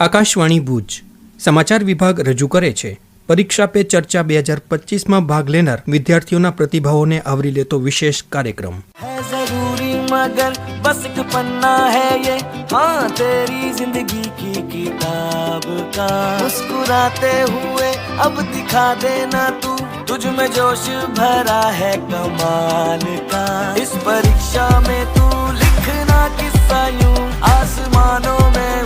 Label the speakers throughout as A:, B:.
A: આકાશવાણી ભુજ સમાચાર વિભાગ રજૂ કરે છે પરીક્ષા પે ચર્ચા બે હજાર પચીસમાં ભાગ લેનાર વિદ્યાર્થીઓના પ્રતિભાવોને આવરી લેતો વિશેષ કાર્યક્રમ
B: है जरूरी मगर बस एक पन्ना है ये हाँ तेरी जिंदगी की किताब का मुस्कुराते हुए अब दिखा देना तू तुझ में जोश भरा है कमाल का इस परीक्षा में तू लिखना किस्सा यूं आसमानों में ऊंची उड़ान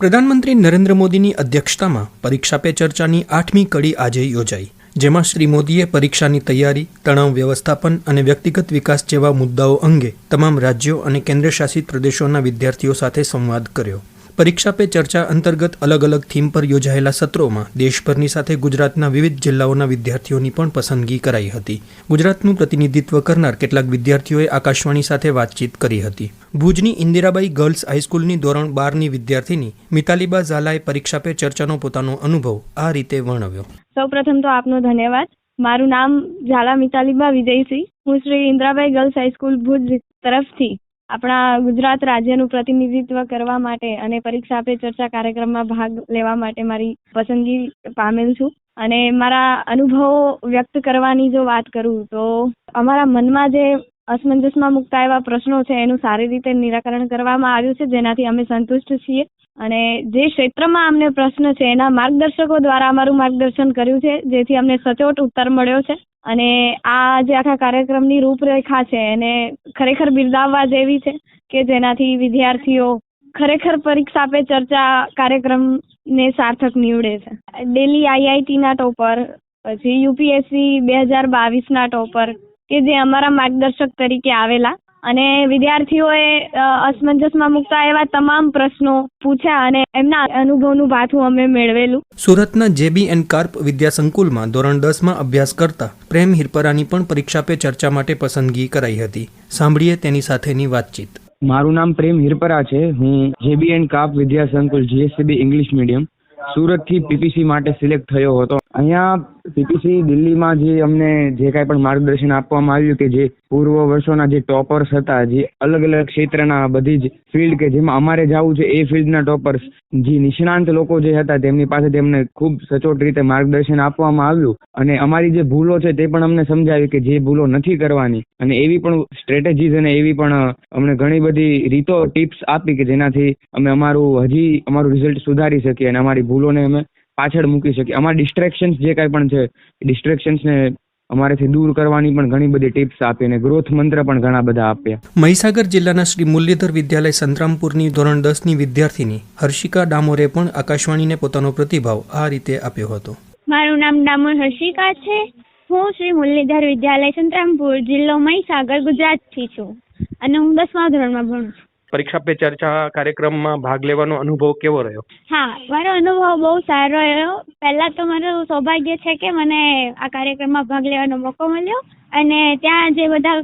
A: પ્રધાનમંત્રી નરેન્દ્ર મોદીની અધ્યક્ષતામાં પરીક્ષા પે ચર્ચાની આઠમી કડી આજે યોજાઈ, જેમાં શ્રી મોદીએ પરીક્ષાની તૈયારી, તણાવ વ્યવસ્થાપન અને વ્યક્તિગત વિકાસ જેવા મુદ્દાઓ અંગે તમામ રાજ્યો અને કેન્દ્રશાસિત પ્રદેશોના વિદ્યાર્થીઓ સાથે સંવાદ કર્યો. પરીક્ષા પે ચર્ચા અંતર્ગત અલગ અલગ થીમ પર યોજાયેલા સત્રોમાં દેશભરની સાથે ગુજરાતના વિવિધ જિલ્લાઓના વિદ્યાર્થીઓની પણ પસંદગી કરાઈ હતી. ગુજરાતનું પ્રતિનિધિત્વ કરનાર કેટલાક વિદ્યાર્થીઓએ આકાશવાણી સાથે વાતચીત કરી હતી. ભુજની ઇન્દિરાબાઈ ગર્લ્સ હાઈસ્કૂલની ધોરણ બારની વિદ્યાર્થીની મિતાલીબા ઝાલાએ પરીક્ષા પે ચર્ચાનો પોતાનો અનુભવ આ રીતે વર્ણવ્યો.
C: સૌપ્રથમ તો આપનો ધન્યવાદ. મારું નામ ઝાલા મિતાલીબા વિજયસિંહ. હું Shri Indirabai girls high school Bhuj તરફથી આપણા ગુજરાત રાજ્યનું પ્રતિનિધિત્વ કરવા માટે અને પરીક્ષા પે ચર્ચા કાર્યક્રમમાં ભાગ લેવા માટે મારી પસંદગી પામેલ છું. અને મારા અનુભવો વ્યક્ત કરવાની જો વાત કરું તો અમારા મનમાં જે અસમંજસમાં મુકતા એવા પ્રશ્નો છે એનું સારી રીતે નિરાકરણ કરવામાં આવ્યું છે, જેનાથી અમે સંતુષ્ટ છીએ. અને જે ક્ષેત્રમાં અમને પ્રશ્ન છે એના માર્ગદર્શકો દ્વારા અમારું માર્ગદર્શન કર્યું છે, જેથી અમને સચોટ ઉત્તર મળ્યો છે. અને આ જે આખા કાર્યક્રમની રૂપરેખા છે એને ખરેખર બિરદાવવા જેવી છે કે જેનાથી વિદ્યાર્થીઓ ખરેખર પરીક્ષા પે ચર્ચા કાર્યક્રમને સાર્થક નીવડે છે. ડેલી આઈઆઈટીના ટોપર, પછી યુપીએસસી બે હજાર બાવીસના ટોપર કે જે અમારા માર્ગદર્શક તરીકે આવેલા અને વિદ્યાર્થીઓએ અસમંજસમાં મુકતા એવા તમામ પ્રશ્નો પૂછ્યા અને એમના અનુભવનું ભાથું અમે મેળવેલું.
A: સુરતના જેબી એન્ડ કાર્પ વિદ્યા સંકુલમાં ધોરણ દસમાં અભ્યાસ કરતા પ્રેમ હિરપરાની પણ પરીક્ષા પે ચર્ચા માટે પસંદગી કરાઈ હતી. સાંભળીએ તેની સાથેની વાતચીત.
D: મારું નામ પ્રેમ હિરપરા છે. હું જેબી એન્ડ કાપ વિદ્યા સંકુલ જીએસસીબી ઇંગ્લિશ મીડિયમ સુરતથી પીપીસી માટે સિલેક્ટ થયો હતો. અહીંયા પીપીસી દિલ્હીમાં જે અમને જે કાંઈ પણ માર્ગદર્શન આપવામાં આવ્યું કે જે પૂર્વ વર્ષોના જે ટોપર્સ હતા, જે અલગ અલગ ક્ષેત્રના બધી જ ફિલ્ડ કે જેમાં અમારે જવું છે એ ફિલ્ડના ટોપર્સ, જે નિષ્ણાંત લોકો જે હતા તેમની પાસે તેમને ખૂબ સચોટ રીતે માર્ગદર્શન આપવામાં આવ્યું. અને અમારી જે ભૂલો છે તે પણ અમને સમજાવી કે જે ભૂલો નથી કરવાની. અને એવી પણ સ્ટ્રેટેજીસ અને એવી પણ અમને ઘણી બધી રીતો ટિપ્સ આપી કે જેનાથી અમે અમારું હજી, અમારું રિઝલ્ટ સુધારી શકીએ અને અમારી ભૂલોને અમે પાછળ મૂકી શકીએ. અમારા ડિસ્ટ્રેક્શન્સ જે કાંઈ પણ છે ડિસ્ટ્રેક્શન્સને અમારેથી દૂર કરવાની પણ ઘણી બધી ટિપ્સ આપી અને ગ્રોથ મંત્ર પણ ઘણા બધા આપ્યા
A: મહીસાગર જિલ્લાના શ્રી મુરલીધર વિદ્યાલય સંતરામપુરની ધોરણ દસની વિદ્યાર્થીની હર્ષિકા ડામોરે પણ આકાશવાણીને પોતાનો પ્રતિભાવ આ રીતે આપ્યો હતો.
E: મારું નામ ડામોર હર્ષિકા છે. હું શ્રી મુરલીધર વિદ્યાલય સંતરામપુર જિલ્લો મહીસાગર ગુજરાતથી છું અને હું દસમા ધોરણમાં ભણું છું.
A: પરીક્ષા પે ચર્ચા કાર્યક્રમમાં ભાગ લેવાનો અનુભવ કેવો રહ્યો?
E: હા, મારો અનુભવ બહુ સારો રહ્યો. પહેલા તો મારું સૌભાગ્ય છે કે મને આ કાર્યક્રમમાં ભાગ લેવાનો મોકો મળ્યો અને ત્યાં જે બધા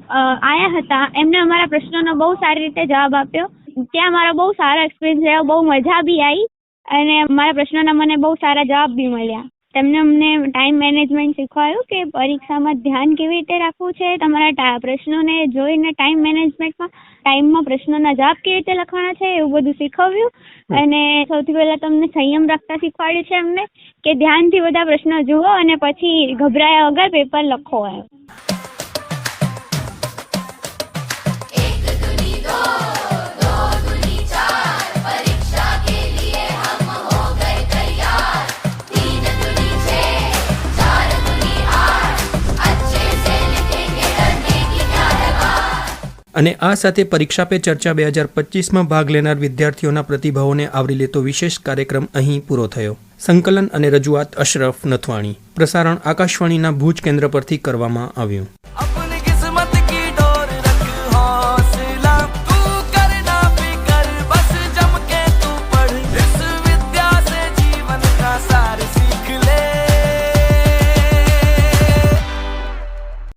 E: આયા હતા, એમને અમારા પ્રશ્નોનો બહુ સારી રીતે જવાબ આપ્યો. ત્યાં મારો બહુ સારો એક્સપિરિયન્સ રહ્યો, બહુ મજા બી આવી અને મારા પ્રશ્નોના મને બહુ સારા જવાબ બી મળ્યા. તેમને અમને ટાઈમ મેનેજમેન્ટ શીખવાયું કે પરીક્ષામાં ધ્યાન કેવી રીતે રાખવું છે? તમારા પ્રશ્નોને જોઈને ટાઈમ મેનેજમેન્ટમાં ટાઈમમાં પ્રશ્નોના જવાબ કેવી રીતે લખવાના છે એવું બધું શીખવ્યું. અને સૌથી પહેલાં તમને સંયમ રાખતા શીખવાડ્યું છે અમને કે ધ્યાનથી બધા પ્રશ્નો જુઓ અને પછી ગભરાયા વગર પેપર લખો એમ.
A: અને આ સાથે પરીક્ષા પે ચર્ચા બે હજાર પચીસમાં ભાગ લેનાર વિદ્યાર્થીઓના પ્રતિભાવોને આવરી લેતો વિશેષ કાર્યક્રમ અહીં પૂરો થયો. સંકલન અને રજૂઆત અશરફ નથવાણી. પ્રસારણ આકાશવાણીના ભુજ કેન્દ્ર પરથી કરવામાં આવ્યું.